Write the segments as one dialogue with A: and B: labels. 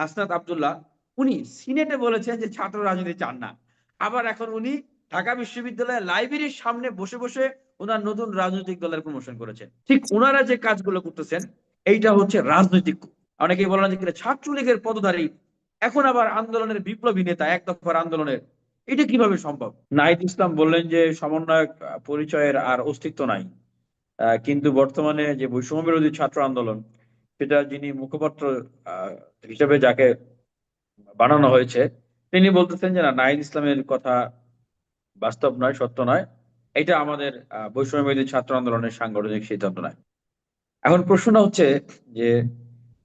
A: হাসনাত আব্দুল্লাহ, উনি সিনেটে বলেছেন যে ছাত্র রাজনীতি চান না। আবার এখন উনি ঢাকা বিশ্ববিদ্যালয়ের লাইব্রেরির সামনে বসে বসে ওনার নতুন রাজনৈতিক দলের প্রমোশন করেছেন। ঠিক ওনারা যে কাজগুলো করতেছেন, এইটা হচ্ছে রাজনৈতিক অনেকেই বলেন যে ছাত্রলীগের পদধারী, এখন আবার আন্দোলনের বিপ্লবী নেতা এক দফার আন্দোলনের, এটা কীভাবে সম্ভব? নাহিদ ইসলাম বললেন যে সমন্বয়ক পরিচয়ের আর অস্তিত্ব নাই। কিন্তু বর্তমানে যে বৈষম্য বিরোধী ছাত্র আন্দোলন সেটা যিনি মুখপাত্র হিসেবে যাকে বানানো হয়েছে তিনি বলতেছেন যে না ইসলামের কথা বাস্তব নয় সত্য নয়। এটা আমাদের আহ, বৈষম্য বিরোধী ছাত্র আন্দোলনের সাংগঠনিক সিদ্ধান্ত নয়। এখন প্রশ্নটা হচ্ছে যে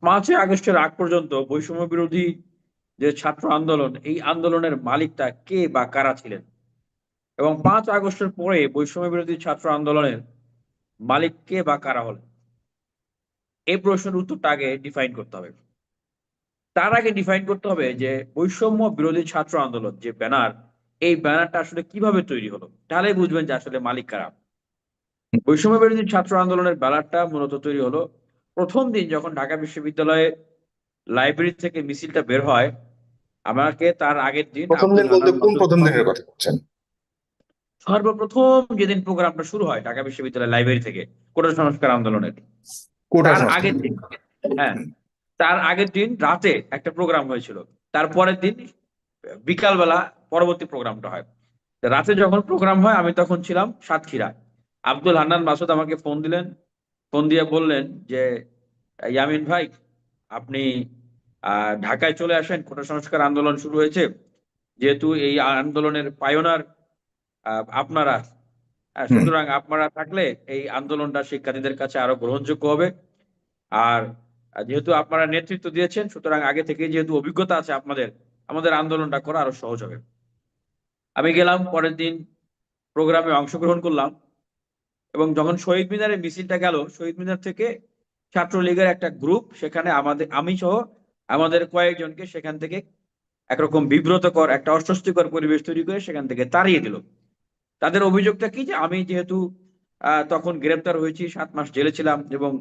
A: পাঁচই আগস্টের আগ পর্যন্ত বৈষম্য বিরোধী যে ছাত্র আন্দোলন এই আন্দোলনের মালিকটা কে বা কারা ছিলেন? এবং পাঁচ আগস্টের পরে বৈষম্য বিরোধী ছাত্র আন্দোলনের মালিক কে বা কারা হলেন? এই প্রশ্নের উত্তরটা আগে ডিফাইন করতে হবে। তার আগে ডিফাইন করতে হবে যে বৈষম্য বিরোধী ছাত্র আন্দোলন যে ব্যানার এই ব্যানারটা আসলে কীভাবে তৈরি হলো? তাহলে বুঝবেন যে আসলে মালিক কারা। বৈষম্য বিরোধী ছাত্র আন্দোলনের ব্যানারটা মূলত তৈরি হলো। প্রথম দিন যখন ঢাকা বিশ্ববিদ্যালয়ে লাইব্রেরি থেকে মিছিলটা বের হয় আমাকে তার আগের দিন
B: প্রথম দিনের কথা বলছেন?
A: সর্বপ্রথম যেদিন প্রোগ্রামটা শুরু হয় ঢাকা বিশ্ববিদ্যালয় লাইব্রেরি থেকে কোটা সংস্কার আন্দোলনের। তার আগের দিন হ্যাঁ তার আগের দিন রাতে একটা প্রোগ্রাম হয়েছিল। তারপরের দিন বিকালবেলা পরবর্তী প্রোগ্রামটা হয়। রাতে যখন প্রোগ্রাম হয় আমি তখন ছিলাম সাতক্ষীরা আব্দুল হান্নান মাসুদ আমাকে ফোন দিলেন। ফোন দিয়ে বললেন যে ইয়ামিন ভাই আপনি আহ, ঢাকায় চলে আসেন কোটা সংস্কার আন্দোলন শুরু হয়েছে। যেহেতু এই আন্দোলনের পায়োনার আপনারা। সুতরাং আপনারা থাকলে এই আন্দোলনটা শিক্ষার্থীদের কাছে আরও গ্রহণযোগ্য হবে। আর যেহেতু আপনারা নেতৃত্ব দিয়েছেন সুতরাং আগে থেকে যেহেতু অভিজ্ঞতা আছে আপনাদের আমাদের আন্দোলনটা করা আরও সহজ হবে। আমি গেলাম পরের দিন প্রোগ্রামে অংশগ্রহণ করলাম এবং যখন শহীদ মিনারে মিছিলটা গেল শহীদ মিনার থেকে ছাত্রলীগের একটা গ্রুপ সেখানে আমাদের আমি সহ আমাদের কয়েকজনকে সেখান থেকে একরকম বিব্রতকর একটা অস্বস্তিকর পরিবেশ তৈরি করে সেখান থেকে তাড়িয়ে দিল। তাদের অভিযোগটা কি যে আমি যেহেতু আহ, তখন গ্রেপ্তার হয়েছি সাত মাস জেলে ছিলাম এবং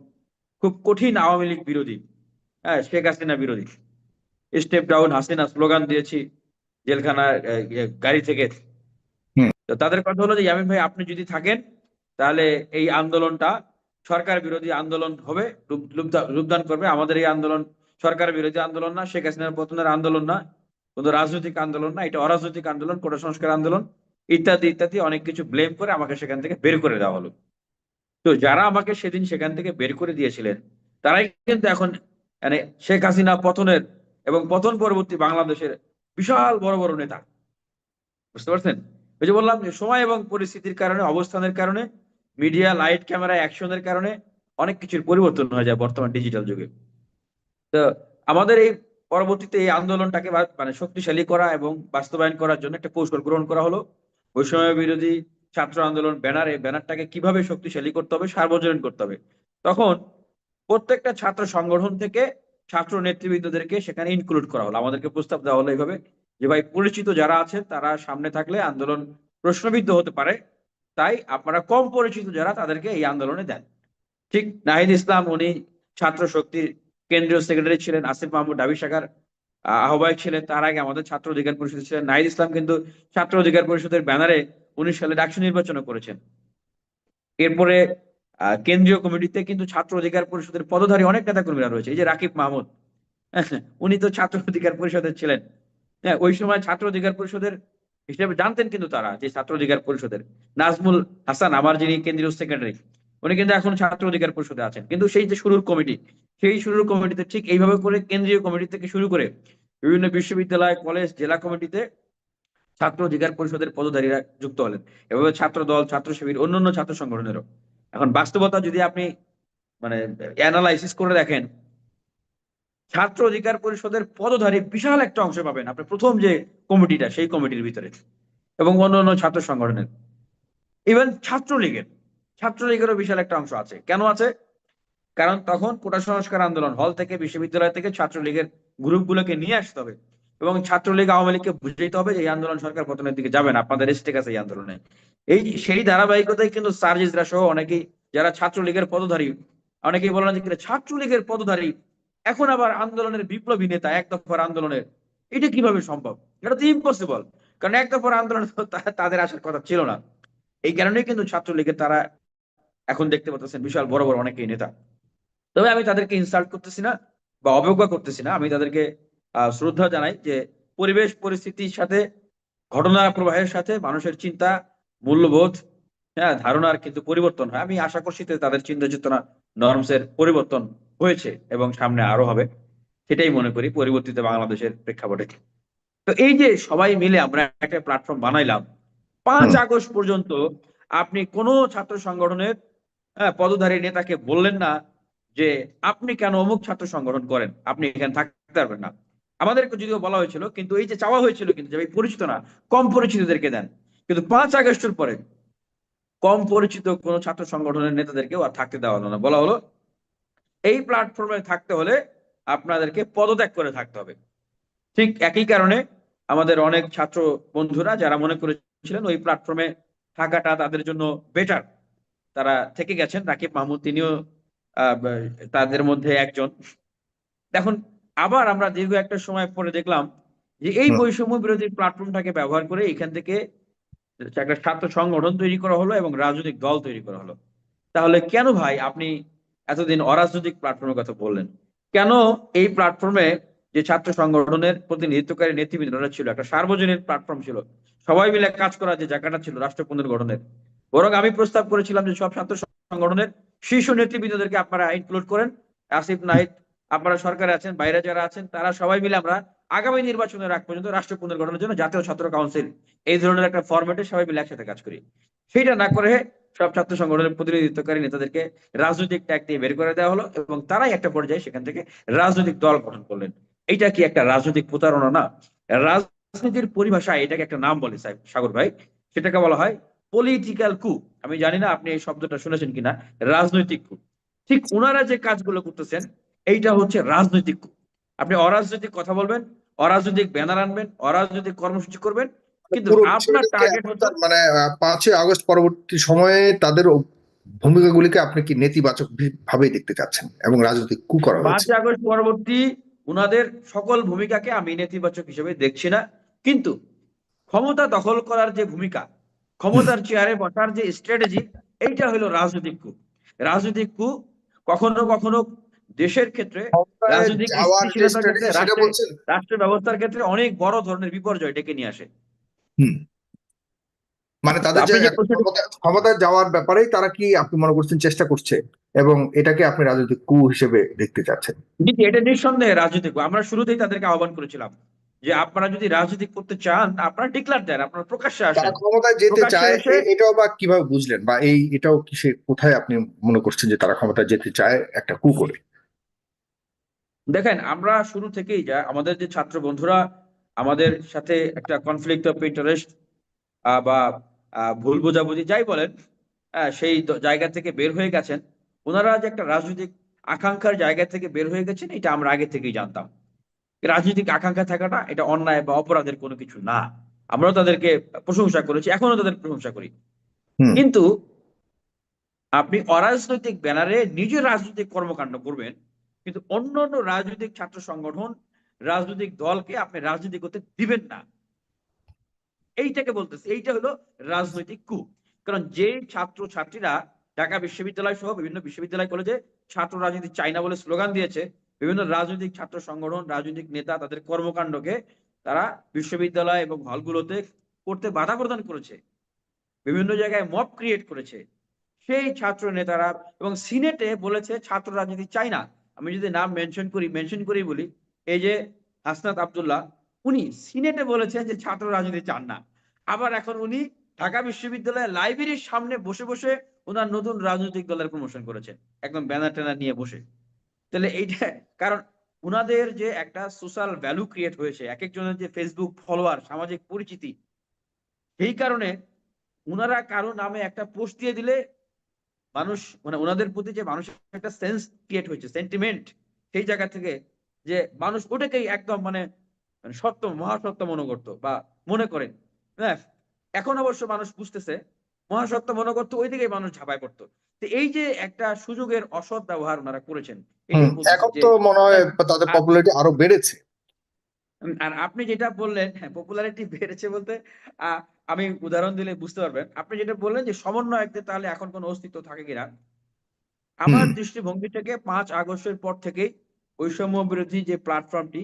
A: খুব কঠিন আওয়ামী লীগ বিরোধী হ্যাঁ শেখ হাসিনা বিরোধী। স্টেপ ডাউন হাসিনা স্লোগান দিয়েছি জেলখানা গাড়ি থেকে। তো তাদের কথা হলো যে ইয়ামিন ভাই আপনি যদি থাকেন তাহলে এই আন্দোলনটা সরকার বিরোধী আন্দোলন হবে রূপ- রূপদান করবে। আমাদের এই আন্দোলন সরকার বিরোধী আন্দোলন না শেখ হাসিনার পতনের আন্দোলন না কোনো রাজনৈতিক আন্দোলন না এটা অরাজনৈতিক আন্দোলন কোটা সংস্কার আন্দোলন। ইত্যাদি ইত্যাদি অনেক কিছু ব্লেম করে আমাকে সেখান থেকে বের করে দেওয়া হলো। তো যারা আমাকে সেদিন সেখান থেকে বের করে দিয়েছিলেন, তারাই কিন্তু এখন মানে শেখ হাসিনা পতনের এবং পতন পরবর্তী বাংলাদেশের বিশাল বড় বড় নেতা। বুঝতে পারছেন? ওই যে বললাম যে সময় এবং পরিস্থিতির কারণে, অবস্থানের কারণে মিডিয়া লাইট ক্যামেরা অ্যাকশনের কারণে অনেক কিছুর পরিবর্তন হয়ে যায় বর্তমান ডিজিটাল যুগে। তো আমাদের এই পরবর্তীতে এই আন্দোলনটাকে মানে শক্তিশালী করা এবং বাস্তবায়ন করার জন্য একটা কৌশল গ্রহণ করা হলো। বৈষম্য বিরোধী ছাত্র আন্দোলন ব্যানারে, ব্যানারটাকে কীভাবে শক্তিশালী করতে হবে, সার্বজনীন করতে হবে। তখন প্রত্যেকটা ছাত্র সংগঠন থেকে ছাত্র নেতৃবৃন্দদেরকে সেখানে ইনক্লুড করা হলো। আমাদেরকে প্রস্তাব দেওয়া হলো এইভাবে যে, ভাই, পরিচিত যারা আছেন, তারা সামনে থাকলে আন্দোলন প্রশ্নবিদ্ধ হতে পারে। তাই আপনারা কম পরিচিত যারা, তাদেরকে এই আন্দোলনে দেন। ঠিক নাহিদ ইসলাম, উনি ছাত্র শক্তির কেন্দ্রীয় সেক্রেটারি ছিলেন, আসিফ মাহমুদ ডাবি শাখার আহ্বায়ক ছিলেন তার আগে আমাদের ছাত্র অধিকার পরিষদ ছিলেন নাহিদ ইসলাম, কিন্তু ছাত্র অধিকার পরিষদের ব্যানারে উনিশ সালে ডাকসু নির্বাচনও করেছেন। এরপরে কেন্দ্রীয় কমিটিতে কিন্তু ছাত্র অধিকার পরিষদের পদধারী অনেক নেতা কর্মীরা রয়েছে। এই যে রাকিব মাহমুদ উনি তো ছাত্র অধিকার পরিষদের ছিলেন। হ্যাঁ ওই সময় ছাত্র অধিকার পরিষদের হিসেবে জানতেন কিন্তু তারা যে ছাত্র অধিকার পরিষদের। নাজমুল হাসান, আমার যিনি কেন্দ্রীয় সেক্রেটারি, উনি কিন্তু এখন ছাত্র অধিকার পরিষদে আছেন। কিন্তু সেই যে শুরুর কমিটি সেই শুরুর কমিটিতে ঠিক এইভাবে করে কেন্দ্রীয় কমিটি থেকে শুরু করে বিভিন্ন বিশ্ববিদ্যালয় কলেজ জেলা কমিটিতে ছাত্র অধিকার পরিষদের পদধারীরা যুক্ত হলেন। এভাবে ছাত্র দল, ছাত্র শিবির, অন্যান্য ছাত্র সংগঠনেরও। এখন বাস্তবতা যদি আপনি মানে অ্যানালাইসিস করে দেখেন, ছাত্র অধিকার পরিষদের পদধারী বিশাল একটা অংশ পাবেন আপনি প্রথম যে কমিটিটা সেই কমিটির ভিতরে এবং অন্যান্য ছাত্র সংগঠনের। ইভেন ছাত্রলীগের, ছাত্রলীগেরও বিশাল একটা অংশ আছে। কেন আছে? কারণ তখন কোটা সংস্কার আন্দোলন, হল থেকে, বিশ্ববিদ্যালয় থেকে ছাত্রলীগের গ্রুপগুলোকে নিয়ে আসতে হবে এবং ছাত্রলীগ আওয়ামী লীগকে বুঝাইতে হবে যে এই আন্দোলন সরকার পতনের দিকে যাবে না, আপনাদের স্টেক আছে এই আন্দোলনে। এই সেই ধারাবাহিকতায় কিন্তু সার্জিসরা সহ অনেকেই যারা ছাত্রলীগের পদধারী, অনেকেই বলেন যে ছাত্রলীগের পদধারী, এখন আবার আন্দোলনের বিপ্লবী নেতা এক দফার আন্দোলনের, এটা কীভাবে সম্ভব? এটা তো ইম্পসিবল কারণ এক দফার আন্দোলনে তাদের আসার কথা ছিল না। এই কারণেই কিন্তু ছাত্রলীগের তারা এখন দেখতে পাচ্ছেন বিশাল বড় বড় অনেকেই নেতা। তবে আমি তাদেরকে ইনসাল্ট করতেছি না বা অবজ্ঞা করতেছি না। আমি তাদেরকে শ্রদ্ধা জানাই যে পরিবেশ পরিস্থিতির সাথে ঘটনা প্রবাহের সাথে মানুষের চিন্তা মূল্যবোধ হ্যাঁ ধারণার কিন্তু পরিবর্তন হয়। আমি আশা করছি যে তাদের চিন্তা চেতনা নর্মসের পরিবর্তন হয়েছে এবং সামনে আরও হবে। সেটাই মনে করি পরিবর্তিত বাংলাদেশের প্রেক্ষাপটে। তো এই যে সবাই মিলে আমরা একটা প্ল্যাটফর্ম বানাইলাম পাঁচ আগস্ট পর্যন্ত আপনি কোনো ছাত্র সংগঠনের হ্যাঁ, পদধারী নেতাকে বললেন না যে আপনি কেন অমুক ছাত্র সংগঠন করেন? আপনি এখানে থাকতে পারবেন না। আমাদেরকে যদিও বলা হয়েছিল, কিন্তু এই যে চাওয়া হয়েছিল কিন্তু যে পরিচিত না, কম পরিচিতদেরকে দেন। কিন্তু পাঁচ আগস্টের পরে কম পরিচিত কোন ছাত্র সংগঠনের নেতাদেরকেও আর থাকতে দেওয়া হলো না। বলা হলো, এই প্ল্যাটফর্মে থাকতে হলে আপনাদেরকে পদত্যাগ করে থাকতে হবে। ঠিক একই কারণে আমাদের অনেক ছাত্র বন্ধুরা যারা মনে করেছিলেন ওই প্ল্যাটফর্মে থাকাটা তাদের জন্য বেটার তারা থেকে গেছেন রাকিব মাহমুদ, তিনিও তাদের মধ্যে একজন। এখন আবার আমরা দীর্ঘ একটা সময় পরে দেখলাম যে এই বৈষম্য বিরোধী প্ল্যাটফর্মটাকে ব্যবহার করে এখান থেকে একটা ছাত্র সংগঠন তৈরি করা হলো এবং রাজনৈতিক দল তৈরি করা হলো। তাহলে কেন ভাই আপনি এতদিন অরাজনৈতিক প্ল্যাটফর্মের কথা বললেন? কেন এই প্ল্যাটফর্মে যে ছাত্র সংগঠনের প্রতিনিধিত্বকারী নেতৃবৃন্দরা ছিল একটা সার্বজনীন প্ল্যাটফর্ম ছিল সবাই মিলে কাজ করা যে জায়গাটা ছিল রাষ্ট্র পুনর্গঠনের বরং আমি প্রস্তাব করেছিলাম যে সব ছাত্র সংগঠনের শীর্ষ নেতৃবৃন্দদেরকে আপনারা ইনক্লুড করেন। আসিফ নাহিদ, আপনারা সরকারে আছেন, বাইরে যারা আছেন, তারা সবাই মিলে আমরা আগামী নির্বাচনের আগ পর্যন্ত রাষ্ট্র পুনর্গঠনের জন্য জাতীয় ছাত্র কাউন্সিল এই ধরনের একটা ফরম্যাটে সবাই মিলে একসাথে কাজ করি। সেটা না করে সব ছাত্র সংগঠনের প্রতিনিধিত্বকারী নেতাদেরকে রাজনৈতিক ট্যাগ দিয়ে বের করে দেওয়া হলো এবং তারাই একটা পর্যায়ে সেখান থেকে রাজনৈতিক দল গঠন করলেন। এটা কি একটা রাজনৈতিক প্রতারণা? না। রাজনীতির পরিভাষায় এটাকে একটা নাম বলে সাহেব সাগর ভাই। সেটাকে বলা হয় পলিটিক্যাল কু আমি জানি না আপনি এই শব্দটা শুনেছেন কিনা রাজনৈতিক কু ঠিক ওনারা যে কাজগুলো করতেছেন এইটা হচ্ছে রাজনৈতিক কু আপনি অরাজনৈতিক কথা বলবেন অরাজনৈতিক ব্যানার আনবেন অরাজনৈতিক কর্মসূচি করবেন কিন্তু আপনার টার্গেট হচ্ছে
B: মানে পাঁচই আগস্ট পরবর্তী সময়ে তাদের ভূমিকাগুলিকে আপনি কি নেতিবাচক ভি- ভাবেই দেখতে চাচ্ছেন এবং রাজনৈতিক কু করা
A: পাঁচই আগস্ট পরবর্তী উনাদের সকল ভূমিকাকে আমি নেতিবাচক হিসেবে দেখছি না কিন্তু ক্ষমতা দখল করার যে ভূমিকা ক্ষমতার চেয়ারে বসার যে স্ট্র্যাটেজি এইটা হলো রাজনৈতিক কু রাজনৈতিক কু কখনো কখনো দেশের ক্ষেত্রে রাজনৈতিক রাষ্ট্র ব্যবস্থার ক্ষেত্রে অনেক বড় ধরনের বিপর্যয় ডেকে নিয়ে আসে।
B: হুম। মানে তাদের যে ক্ষমতায় যাওয়ার ব্যাপারেই তারা কি আপনি মনে করছেন চেষ্টা করছে? এবং এটাকে আপনি রাজনৈতিক কু হিসেবে দেখতে চাচ্ছেন?
A: এটা নিঃসন্দেহে রাজনৈতিক। আমরা শুরুতেই তাদেরকে আহ্বান করেছিলাম। যে আপনারা যদি রাজনীতি করতে চান আপনারা ডিক্লার দেন আপনারা প্রকাশ্যে আসেন।
B: ক্ষমতায় যেতে চায় এটাও বা কীভাবে বুঝলেন? বা এই এটাও কিসে কোথায় আপনি মনে করছেন যে তারা ক্ষমতায় যেতে চায় একটা কু করে?
A: দেখেন আমরা শুরু থেকেই যা আমাদের যে ছাত্র বন্ধুরা আমাদের সাথে একটা কনফ্লিক্ট অফ ইন্টারেস্ট বা ভুল বোঝাবুঝি যাই বলেন সেই জায়গা থেকে বের হয়ে গেছেন। ওনারা যে একটা রাজনৈতিক আকাঙ্ক্ষার জায়গা থেকে বের হয়ে গেছেন এটা আমরা আগে থেকেই জানতাম। রাজনৈতিক আকাঙ্ক্ষা থাকাটা এটা অন্যায় বা অপরাধের কোনো কিছু না। আমরাও তাদেরকে প্রশংসা করেছি এখনও তাদের প্রশংসা করি। কিন্তু আপনি অরাজনৈতিক ব্যানারে নিজে রাজনৈতিক কর্মকাণ্ড করবেন কিন্তু অন্য অন্য রাজনৈতিক ছাত্র সংগঠন রাজনৈতিক দলকে আপনি রাজনীতি করতে দিবেন না। এইটাকে বলতেছে এইটা হলো রাজনৈতিক কু কারণ যে ছাত্র ছাত্রীরা ঢাকা বিশ্ববিদ্যালয় সহ বিভিন্ন বিশ্ববিদ্যালয় কলেজে ছাত্র রাজনীতি চাই না বলে স্লোগান দিয়েছে বিভিন্ন রাজনৈতিক ছাত্র সংগঠন, রাজনৈতিক নেতা তাদের কর্মকাণ্ডকে তারা বিশ্ববিদ্যালয় এবং হলগুলোতে করতে বাধা প্রদান করেছে। বিভিন্ন জায়গায় মব ক্রিয়েট করেছে। সেই ছাত্র নেতারা এবং সিনেটে বলেছে, ছাত্র রাজনীতি চাই না। আমি যদি নাম মেনশন করি মেনশন করি বলি, এই যে হাসনাত আবদুল্লাহ, উনি সিনেটে বলেছেন যে, ছাত্র রাজনীতি চান না। আবার এখন উনি ঢাকা বিশ্ববিদ্যালয়ের লাইব্রেরির সামনে বসে বসে ওনার নতুন রাজনৈতিক দলের প্রমোশন করেছেন। একদম ব্যানার ট্যানার নিয়ে বসে। তাহলে এইটা, কারণ উনাদের যে একটা সোশ্যাল ভ্যালু ক্রিয়েট হয়েছে, এক একজনের যে ফেসবুক ফলোয়ার সামাজিক পরিচিতি, সেই কারণে উনারা কারও নামে একটা পোস্ট দিয়ে দিলে মানুষ মানে ওনাদের প্রতি যে মানুষের একটা সেন্স ক্রিয়েট হয়েছে সেন্টিমেন্ট সেই জায়গা থেকে যে মানুষ ওটাকেই একদম মানে মানে সত্য মহাসত্য মনে করতো বা মনে করেন। হ্যাঁ এখন অবশ্য মানুষ বুঝতেছে মহাসত্তা মনে করতো ওই দিকেই মানুষ ঝাঁপায় পড়তো। তো এই যে একটা সুযোগের অসৎ ব্যবহার ওনারা করেছেন
B: এখন তো মনে হয় তাদের
A: আর-
B: পপুলারিটি আরও বেড়েছে।
A: আর আপনি যেটা বললেন হ্যাঁ পপুলারিটি বেড়েছে বলতে আহ, আমি উদাহরণ দিলে বুঝতে পারবেন। আপনি যেটা বললেন যে সমন্বয়কদের তাহলে এখন কোনো অস্তিত্ব থাকে কিনা আমার দৃষ্টিভঙ্গি থেকে পাঁচ আগস্টের পর থেকেই বৈষম্য বিরোধী যে প্ল্যাটফর্মটি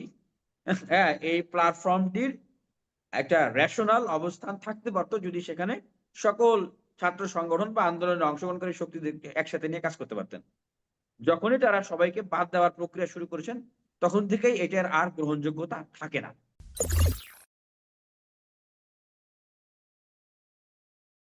A: হ্যাঁ এই প্ল্যাটফর্মটির একটা রেশনাল অবস্থান থাকতে পারতো যদি সেখানে সকল ছাত্র সংগঠন বা আন্দোলনে অংশগ্রহণকারী শক্তিদেরকে একসাথে নিয়ে কাজ করতে পারতেন। যখনই তারা সবাইকে বাদ দেওয়ার প্রক্রিয়া শুরু করেছেন, তখন থেকেই এটার আর গ্রহণযোগ্যতা থাকে না।